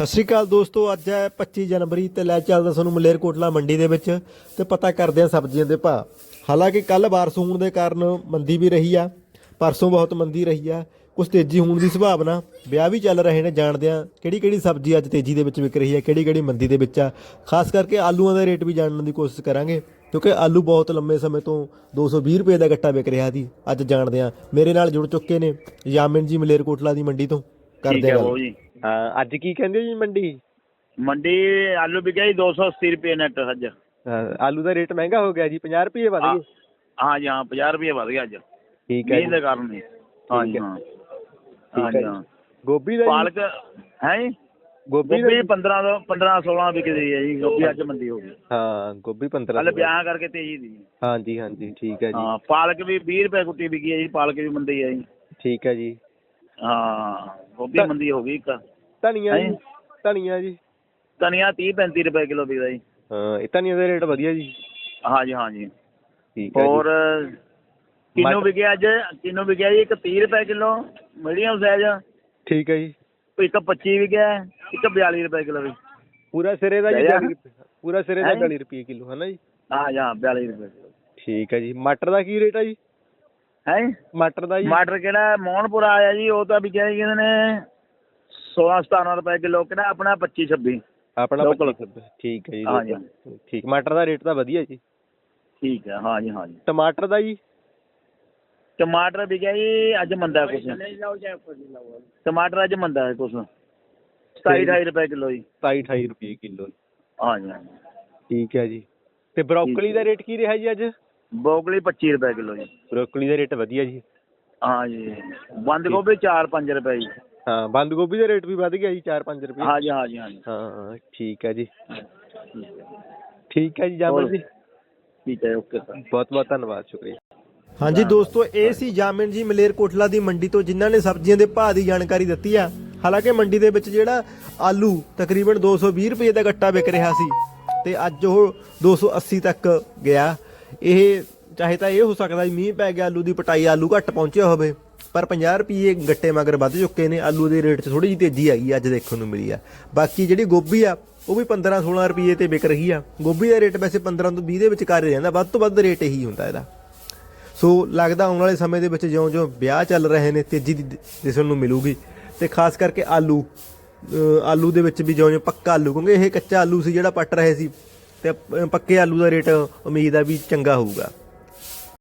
ਸਤਿ ਸ਼੍ਰੀ ਅਕਾਲ ਦੋਸਤੋ ਅੱਜ ਹੈ 25 ਜਨਵਰੀ ਤੇ ਲੈ ਚੱਲਦਾ ਤੁਹਾਨੂੰ ਮਲੇਰਕੋਟਲਾ ਮੰਡੀ ਦੇ ਵਿੱਚ ਤੇ ਪਤਾ ਕਰਦੇ ਆ ਸਬਜ਼ੀਆਂ ਦੇ ਭਾਅ। ਹਾਲਾਂਕਿ ਕੱਲ ਬਾਰਿਸ਼ ਹੋਣ ਦੇ ਕਾਰਨ ਮੰਦੀ ਵੀ ਰਹੀ ਆ ਪਰਸੋਂ ਬਹੁਤ ਮੰਦੀ ਰਹੀ ਆ ਕੁਝ ਤੇਜ਼ੀ ਹੋਣ ਦੀ ਸੰਭਾਵਨਾ ਵਿਆਹ ਵੀ ਚੱਲ ਰਹੇ ਨੇ ਜਾਣਦੇ ਆ ਕਿਹੜੀ ਕਿਹੜੀ ਸਬਜ਼ੀ ਅੱਜ ਤੇਜ਼ੀ ਦੇ ਵਿੱਚ ਵਿਕ ਰਹੀ ਹੈ ਕਿਹੜੀ ਕਿਹੜੀ ਮੰਦੀ ਦੇ ਵਿੱਚ ਆ। ਖਾਸ ਕਰਕੇ ਆਲੂਆਂ ਦਾ ਰੇਟ ਵੀ ਜਾਣਨ ਦੀ ਕੋਸ਼ਿਸ਼ ਕਰਾਂਗੇ ਕਿਉਂਕਿ ਆਲੂ ਬਹੁਤ ਲੰਮੇ ਸਮੇਂ ਤੋਂ 220 ਰੁਪਏ ਦਾ ਗੱਟਾ ਵਿਕ ਰਿਹਾ ਸੀ ਅੱਜ ਜਾਣਦੇ ਆ ਮੇਰੇ ਨਾਲ ਜੁੜ ਚੁੱਕੇ ਨੇ ਯਾਮਿਨ ਜੀ ਮਲੇਰਕੋਟਲਾ ਦੀ ਮੰਡੀ ਤੋਂ। ਠੀਕ ਕਰਦੇ ਹੈ ਆ ਬਾਬੂ ਜੀ। ਹਾਂ ਅੱਜ ਕੀ ਕਹਿੰਦੇ ਜੀ ਮੰਡੀ? ਮੰਡੀ ਆਲੂ ਵਿਕਿਆ ਜੀ 280 ਰੁਪਏ ਨੈਟ ਅੱਜ। ਹਾਂ, ਆਲੂ ਦਾ ਰੇਟ ਮਹਿੰਗਾ ਹੋ ਗਿਆ ਜੀ 50 ਰੁਪਏ ਵਧ ਹਾਂ ਗਏ। ਹਾਂ ਜੀ ਹਾਂ 50 ਰੁਪਏ ਵਧ ਗਿਆ ਅੱਜ। ਠੀਕ ਹੈ ਮੀਂਹ ਜੀ। ਦੇ ਕਾਰਨ ਹੀ। ਹਾਂ ਜੀ ਹੈ। ਹਾਂ। ਠੀਕ ਹਾਂ ਹੈ ਜੀ ਹਾਂ। ਗੋਭੀ ਦਾ ਜੀ? ਪਾਲਕ ਹੈ ਜੀ? ਗੋਭੀ ਦਾ ਗੋਭੀ ਜੀ? 15 ਤੋਂ 15 16 ਵਿਕਦੀ ਹੈ ਜੀ ਗੋਭੀ ਅੱਜ ਮੰਦੀ ਹੋ ਗਈ। ਹਾਂ ਗੋਭੀ 15 ਕੱਲ ਵਿਆਹ ਕਰਕੇ ਤੇਜ਼ੀ ਦੀ ਹਾਂਜੀ ਹਾਂਜੀ ਠੀਕ ਹੈ ਜੀ। ਹਾਂ ਪਾਲਕ ਵੀ 20 ਰੁਪਏ ਗੁੱਟੀ ਵਿਕੀ ਹੈ ਜੀ ਪਾਲਕ ਵੀ ਮੰਦੀ ਹੈ ਜੀ। ਠੀਕ ਹੈ ਜੀ। ਹਾਂ ਗੋਭੀ ਤਾਂ- ਮੰਦੀ ਹੋ ਗਈ ਇੱਕ। ਧਨੀਆ ਜੀ ਹੈਂ? ਧਨੀਆ ਜੀ। ਧਨੀਆ 30 35 ਰੁਪਏ ਕਿਲੋ ਵਿਕਦਾ ਜੀ। ਹਾਂ ਇਹ ਧਨੀਆ ਦਾ ਰੇਟ ਵਧੀਆ ਜੀ। ਹਾਂ ਜੀ ਹਾਂ ਜੀ। ਠੀਕ ਹੈ ਹੋਰ ਜੀ ਕਿੰਨੂ ਮਟਰ- ਵਿਕਿਆ ਅੱਜ? ਕਿੰਨੂ ਵਿਕਿਆ ਜੀ? ਇੱਕ 30 ਰੁਪਏ ਕਿਲੋ ਮੀਡੀਅਮ ਸਾਈਜ਼ ਠੀਕ ਹੈ ਜੀ। ਇੱਕ 25 ਵਿਕਿਆ ਹੈ, ਇੱਕ 42 ਰੁਪਏ ਕਿਲੋ ਵੀ। ਪੂਰਾ ਸਿਰੇ ਦਾ ਜੀ ਲੈ ਜਾ। 42 ਰੁਪਏ। ਪੂਰਾ ਸਿਰੇ ਦਾ ਹੈਂ? 42 ਰੁਪਏ ਕਿਲੋ ਹੈ ਨਾ ਜੀ? ਹਾਂ ਜਾਂ 42 ਰੁਪਏ ਕਿਲੋ। ਠੀਕ ਹੈ ਜੀ। ਮਟਰ ਦਾ ਕੀ ਰੇਟ ਹੈ ਜੀ? ਹੈ ਮਟਰ ਦਾ ਜੀ। ਟਮਾਟਰ ਕਿਹੜਾ? ਮੋਹਨਪੁਰਾ ਆਇਆ ਜੀ ਉਹ ਤਾਂ ਵਿਕਿਆ ਜੀ ਕਹਿੰਦੇ ਨੇ 16 17 ਰੁਪਏ ਕਿਲੋ ਕਿਹੜਾ ਆਪਣਾ 25 26 ਆਪਣਾ Local। 25 ਰੁਪਏ ਠੀਕ ਹੈ ਜੀ ਹਾਂ ਜੀ, local। ਠੀਕ ਮਟਰ ਦਾ ਰੇਟ ਤਾਂ ਵਧੀਆ ਜੀ। ਠੀਕ ਹੈ ਹਾਂ ਜੀ ਹਾਂ ਜੀ। ਟਮਾਟਰ ਦਾ ਜੀ? ਟਮਾਟਰ ਵਿਕਿਆ ਜੀ ਅੱਜ ਮੰਦਾ ਕੁਛ। ਟਮਾਟਰ ਅੱਜ ਮੰਦਾ ਹੈ ਕੁਛ। 27 28 ਰੁਪਏ ਕਿਲੋ ਜੀ। 27 28 ਰੁਪਏ ਕਿਲੋ ਹਾਂ ਜੀ। ਠੀਕ ਹੈ ਜੀ। ਤੇ ਬਰੋਕਲੀ ਦਾ ਰੇਟ ਕੀ ਰਿਹਾ ਜੀ ਅੱਜ? ਬੋਗਲੀ 25 ਰੁਪਏ ਕਿਲੋ ਜੀ। ਬਰੋਕਲੀ ਦਾ ਰੇਟ ਵਧੀਆ ਜੀ। ਹਾਂ ਜੀ। ਬੰਦ ਗੋਭੀ 4 5 ਰੁਪਏ ਜੀ। ਹਾਂ ਬੰਦ ਗੋਭੀ ਦਾ ਰੇਟ ਵੀ ਵਧ ਗਿਆ ਜੀ 4-5 ਰੁਪਏ। ਹਾਂ ਜੀ ਹਾਂ ਜੀ ਹਾਂ ਜੀ। ਹਾਂ ਠੀਕ ਹੈ ਜੀ। ਠੀਕ। ਹੈ ਜੀ ਜਾਮਨ। ਜੀ। ਠੀਕ ਹੈ ਓਕੇ ਸਰ। ਬਹੁਤ ਬਹੁਤ ਧੰਨਵਾਦ ਸ਼ੁਕਰੀਆ। ਹਾਂਜੀ ਦੋਸਤੋ ਇਹ ਸੀ ਜਾਮਿਨ ਜੀ ਮਲੇਰਕੋਟਲਾ ਦੀ ਮੰਡੀ ਤੋਂ ਜਿਨ੍ਹਾਂ ਨੇ ਸਬਜ਼ੀਆਂ ਦੇ ਭਾਅ ਦੀ ਜਾਣਕਾਰੀ ਦਿੱਤੀ ਆ। ਹਾਲਾਂਕਿ ਮੰਡੀ ਦੇ ਵਿੱਚ ਜਿਹੜਾ ਆਲੂ ਤਕਰੀਬਨ 220 ਰੁਪਏ ਦਾ ਗੱਟਾ ਵਿਕ ਰਿਹਾ ਸੀ ਤੇ ਅੱਜ ਉਹ 280 ਤੱਕ ਗਿਆ। ਇਹ ਚਾਹੇ ਤਾਂ ਇਹ ਹੋ ਸਕਦਾ ਵੀ ਮੀਂਹ ਪੈ ਗਿਆ, ਆਲੂ ਦੀ ਪਟਾਈ ਆਲੂ ਘੱਟ ਪਹੁੰਚਿਆ ਹੋਵੇ, ਪਰ 50 ਰੁਪਏ ਗੱਟੇ ਮਗਰ ਵੱਧ ਚੁੱਕੇ ਨੇ, ਆਲੂ ਦੇ ਰੇਟ 'ਚ ਥੋੜੀ ਜਿਹੀ ਤੇਜ਼ੀ ਆਈ ਅੱਜ ਦੇਖਣ ਨੂੰ ਮਿਲੀ ਆ। ਬਾਕੀ ਜਿਹੜੀ ਗੋਭੀ ਆ, ਉਹ ਵੀ 15 16 ਰੁਪਏ ਤੇ ਵਿਕ ਰਹੀ ਆ। ਗੋਭੀ ਦਾ ਰੇਟ ਵੈਸੇ 15 ਤੋਂ 20 ਦੇ ਵਿੱਚ ਕਰ ਰਹਿੰਦਾ, ਵੱਧ ਤੋਂ ਵੱਧ ਰੇਟ ਇਹੀ ਹੁੰਦਾ ਇਹਦਾ। ਸੋ ਲੱਗਦਾ ਆਉਣ ਵਾਲੇ ਸਮੇਂ ਦੇ ਵਿੱਚ ਜਿਉਂ-ਜਿਉਂ ਵਿਆਹ ਚੱਲ ਰਹੇ ਨੇ, ਤੇਜ਼ੀ ਦੀ ਦਿਸਣ ਨੂੰ ਮਿਲੂਗੀ। ਤੇ ਖਾਸ ਕਰਕੇ ਆਲੂ ਆਲੂ ਦੇ ਵਿੱਚ ਵੀ ਜਿਉਂ-ਜਿਉਂ ਪੱਕਾ ਆਲੂ, ਕਿਉਂਕਿ ਇਹ ਕੱਚਾ ਆਲੂ ਸੀ ਜਿਹੜਾ ਪੱਟ ਰਹੇ ਸੀ। ਤੇ ਪੱਕੇ ਆਲੂ ਦਾ ਰੇਟ ਉਮੀਦ ਆ ਵੀ ਚੰਗਾ ਹੋਊਗਾ।